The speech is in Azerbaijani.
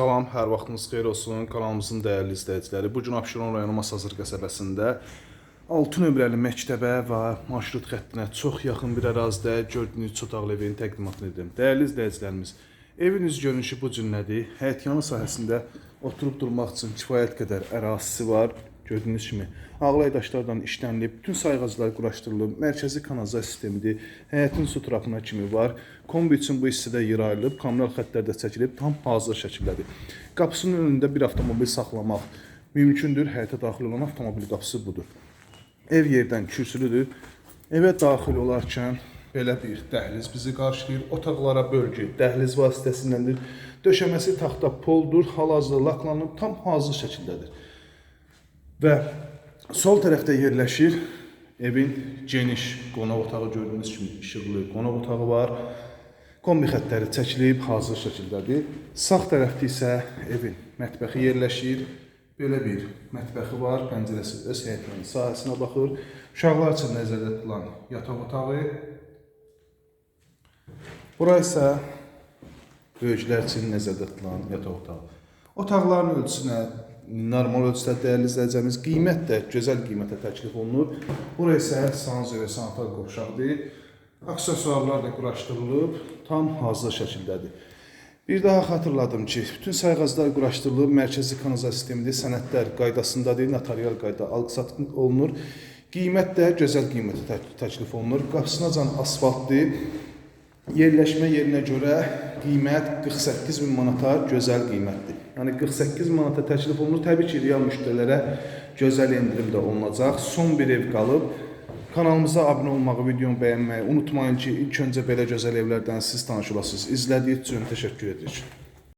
Salam, hər vaxtınız xeyir olsun. Kanalımızın dəyərli izləyiciləri. Bu gün Abşeron rayonu Masazır qəsəbəsində 6 nömrəli məktəbə və marşrut xəttinə çox yaxın bir ərazidə gördüyünüz çotaqlı evin təqdimatını edirəm. Dəyərli izləyicilərimiz, evin üz görünüşü bu cürlədir. Həyətyanı sahəsində oturub durmaq üçün kifayət qədər ərazisi var. Gördüyünüz kimi ağlay daşlardan işlənilib, bütün sayğaclar quraşdırılıb, mərkəzi kanalizasiya sistemidir. Həyətin su trapına kimi var. Kombi üçün bu hissədə yer ayrılıb, kommunal xəttlər də çəkilib, tam hazır şəkildədir. Qapısının önündə bir avtomobil saxlamaq mümkündür. Həyətə daxil olan avtomobil qapısı budur. Ev yerdən kürsülüdür. Evə daxil olarkən belə bir dəhliz bizi qarşılayır. Otaqlara bölgü dəhliz vasitəsindəndir. Döşəməsi taxta poldur, hal-hazırda laklanıb, tam hazır şəkildədir. Və sol tərəfdə yerləşir evin geniş qonaq otağı gördüyünüz kimi işıqlı qonaq otağı var. Kombi xəttləri çəkilib, hazır şəkildədir. Sağ tərəfdə isə evin mətbəxi yerləşir. Belə bir mətbəxi var, pəncərəsi öz həyətinin sahəsinə baxır. Uşaqlar üçün nəzərdə tutulan yataq otağı. Bura isə böyüklər üçün nəzərdə tutulan yataq otağı. Otaqların ölçüsünə normal ölçüdə dəyərli izləyəcəyimiz qiymət də gözəl qiymətə təklif olunur. Bura isə sanzor və sanitar qovşaqdır. Aksesuarlar da quraşdırılıb, tam hazır şəkildədir. Bir daha xatırladım ki, bütün sayğaclar quraşdırılıb, mərkəzi kanalizasiya sistemidir, sənədlər qaydasındadır, notarial qayda alqı-satqı olunur. Qiymət də gözəl qiymətə tək- təklif olunur. Qapısınacan asfaltdır. Yerləşmə yerinə görə qiymət 48 min manata gözəl qiymətdir. Yəni 48 manata təklif olunur. Təbii ki, real müştərilərə gözəl endirim də olunacaq. Son bir ev qalıb. Kanalımıza abunə olmağı, videomu bəyənməyi unutmayın ki, ilk öncə belə gözəl evlərdən siz tanış olasınız. İzlədiyiniz üçün təşəkkür edirik.